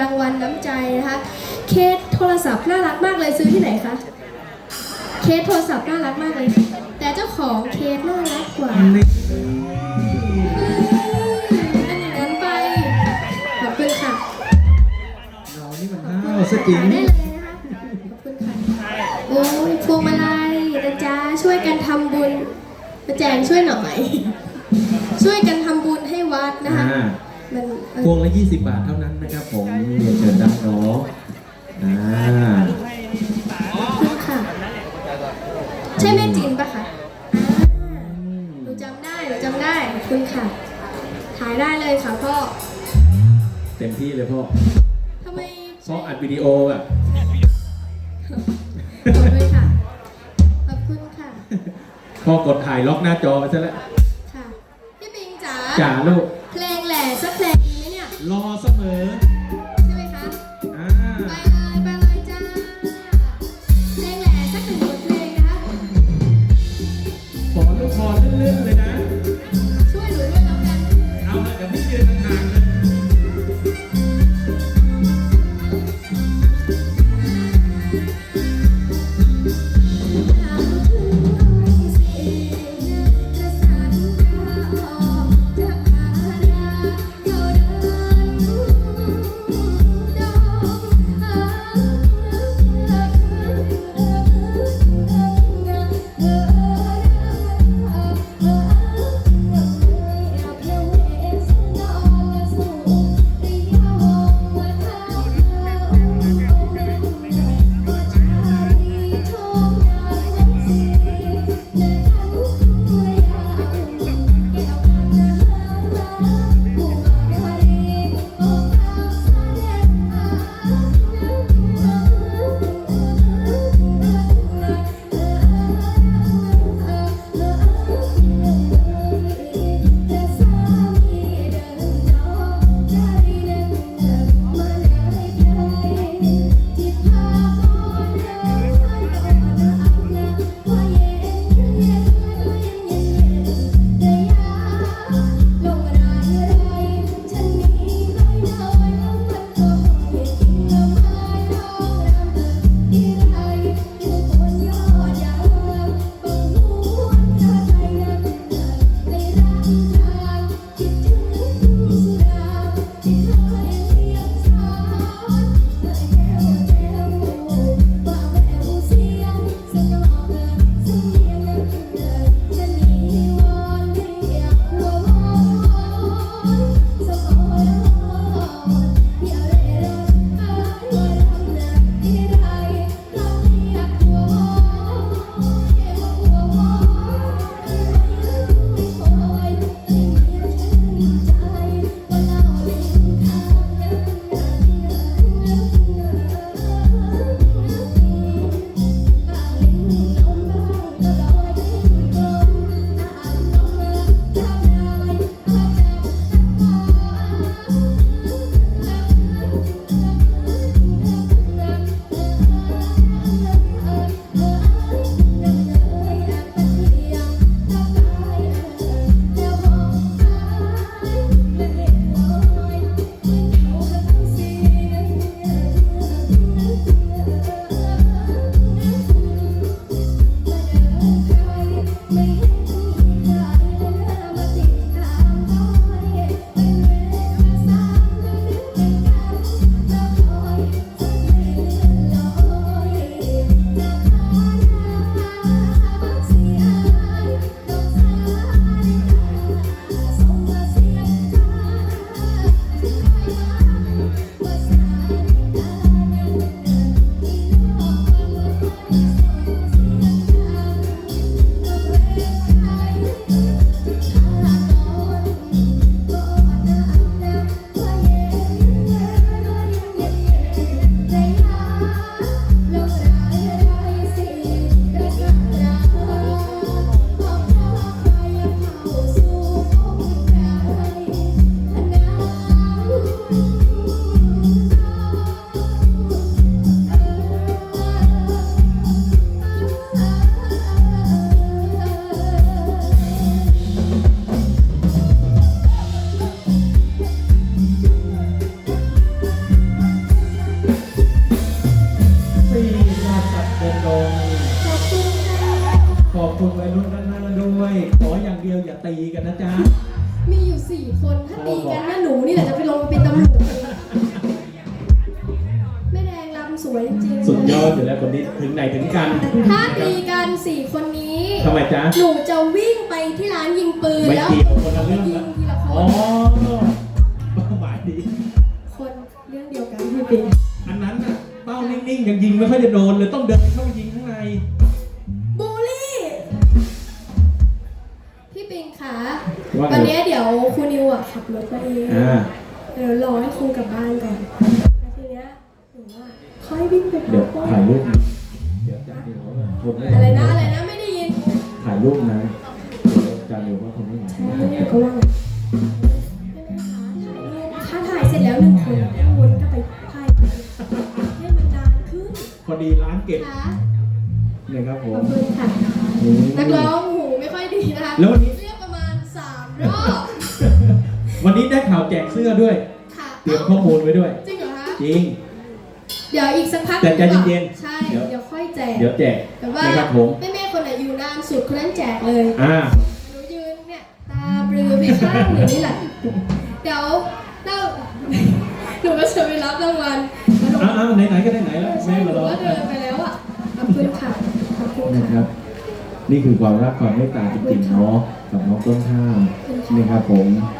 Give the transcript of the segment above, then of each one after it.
รางวัลน้ำใจนะคะ เคสโทรศัพท์น่ารักมากเลยซื้อที่ไหนคะ เคสโทรศัพท์น่ารักมากเลย แต่เจ้าของเคสน่ารักกว่านี่เป็นอย่างนั้นไป ขอบคุณค่ะเรานี่มันห้าวซะจริงขายได้เลยนะคะขอบคุณค่ะ โอ้ยพวงมาลัยนะจ๊ะช่วยกันทำบุญมาแจงช่วยหน่อยช่วย 20 บาทเท่านั้นนะครับผมเรียนเชิญด้านน้องอ่าขอบคุณค่ะใช่แม่จินปะคะอ่าหนูจำได้หนูจำได้ขอบคุณค่ะ ถ่ายได้เลยค่ะพ่อเต็มที่เลยพ่อทำไมพ่ออัดวิดีโออะขอบคุณค่ะ ขอบคุณค่ะ พ่อกดถ่ายล็อกหน้าจอไปซะแล้วค่ะ พี่ปิงจ๋าจ่าลูก เพลงแหล่สักเพลงดีไหมเนี่ย รอเสมอ ใช่ไหมคะ อ่า ไปเลยไปเลยจ้าเพลงแหล่สักหนึ่งบทเพลงนะคะ ขอลูกคอลื่นๆเลยนะ ช่วยหนูด้วยแล้วกัน เอาเลยเดี๋ยวพี่ยืนห่างๆเลย มีอยู่สี่คน ถ้าตีกันนะหนูนี่แหละจะไปลงเป็นตำรวจแม่แดงรำสวยจริงๆสุดยอดอยู่แล้วคนนี้ถึงไหนถึงกันถ้าตีกันสี่คนนี้ทำไมจ๊ะ หนูจะวิ่งไปที่ร้านยิงปืนไม่แล้วเกี่ยวคนละเรื่องยินะงทีละคอ๋อนเป้าหมายดี คนเรื่องเดียวกันพี่ปิ๊งอันนั้นน่ะเป้านิ่งๆยังยิงไม่ค่อยจะโดนเลยต้องเดินเข้าไปยิงข้างใน ถมาเองอ่า เดี๋ยวรอให้ครูกลับบ้านก่อนแล้วทีเนี้ยหนูว่าค่อยวิ่งไปเดี๋ยวพบถ่ายรูปนะเดี๋ยวจานเดียวว่าคนไม่อะไรนะอะไรนะไม่ได้ยินถ่ายรูปนะจานเดียวว่าคนไม่ไหวใช่ก็ว่าถ้าถ่ายเสร็จแล้วหนึ่งคนวนกลับไปถ่ายให้มันนานขึ้นพอดีร้านเก็บค่ะเนี่ยครับผขอมบคุณค่ะอืมนักร้องหูไม่ค่อยดีนะคะแล้ววันนี้ เรียกประมาณสามรอบ วันนี้ได้ข่าวแจกเสื้อด้วย ค่ะเตรียมข้อมูลไว้ด้วย จริงเหรอคะ จริง เดี๋ยวอีกสักพักแต่ใจเย็นๆใช่ เดี๋ยว เดี๋ยวค่อยแจก เดี๋ยวแจกแต่ว่านะครับผมแม่แม่ๆคนไหนอยู่นานสุดคนนั้นแจกเลย อ่า หนูยืนเนี่ยตาปลือไปข้างหนูนี่แหละ เดี๋ยวเราหนูก็จะไปรับรางวัลแล้วหนูอ้าวอ้าวไหนๆก็ไหนๆแล้วใช่แม่หนูมารอก็เดินไปแล้วอะขอบคุณค่ะขอบคุณนะคค่ะ รับ นี่คือความรักความเมตตาจริงๆเนาะกับน้องต้นข้าวนี่ครับผมเล่าเรื่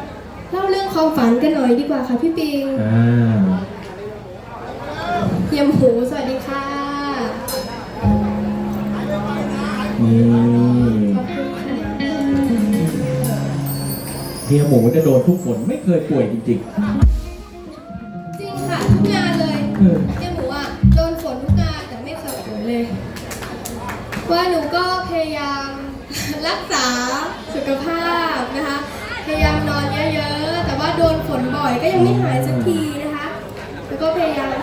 อง ความฝันกันหน่อยดีกว่าค่ะพี่ปิงอ่าเฮียมหูสวัสดีค่ะนี่ขอบคุณค่ะเฮียหมูจะโดนทุกฝนไม่เคยป่วยจริงจริงค่ะทุกงานเลยๆเออเฮียหมูอะโดนฝนทุกงานแต่ไม่เคยฝนเลย ว่าหนูก็พยายาม รักษาสุขภาพนะคะ พยายามนอนเยอะๆแต่ว่า โดนฝนบ่อยก็ยังไม่หายสักทีนะคะ แล้วก็พยายาม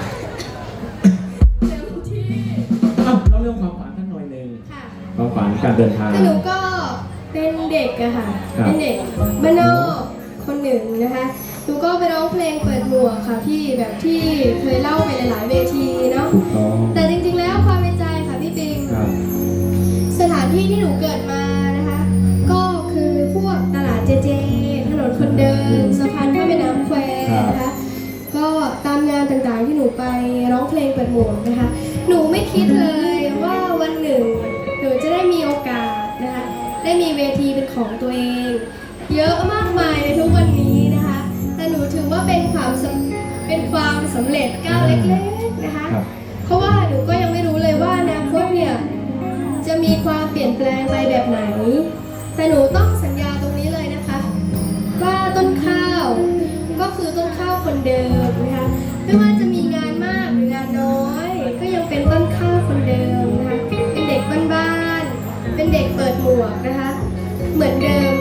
เต็มที่เอ้าเล่าเรื่องความฝันสักหน่อยหนึ่งค่ะความฝันการเดินทางคือหนูก็เป็นเด็กอะค่ะ ครับ เป็นเด็กบ้านนอกคนหนึ่งนะคะ หนูก็ไปร้องเพลงเปิดหมวกค่ะพี่แบบที่เคยเล่าไปหลาย ๆ เวทีเนาะ ถูกต้องแต่จริงๆแล้วความในใจค่ะพี่ปิง ครับ สถานที่ที่หนูเกิดมา เพลงเปิดหมวกนะคะ หนูไม่คิดเลยว่าวันหนึ่ง หนูจะได้มีโอกาสนะคะ ได้มีเวทีเป็นของตัวเอง เยอะมากมายในทุกวันนี้นะคะ แต่หนูถือว่าเป็นความสำเป็นความสำเร็จก้าวเล็กๆนะคะครับเพราะว่าหนูก็ยังไม่รู้เลยว่าอนาคตเนี่ยจะมีความเปลี่ยนแปลงไปแบบไหน แต่หนูต้องสัญญาตรงนี้เลยนะคะ ว่าต้นข้าวก็คือต้นข้าวคนเดิมนะคะไม่ เป็นเด็กเปิดหมวกนะคะ เหมือนเดิม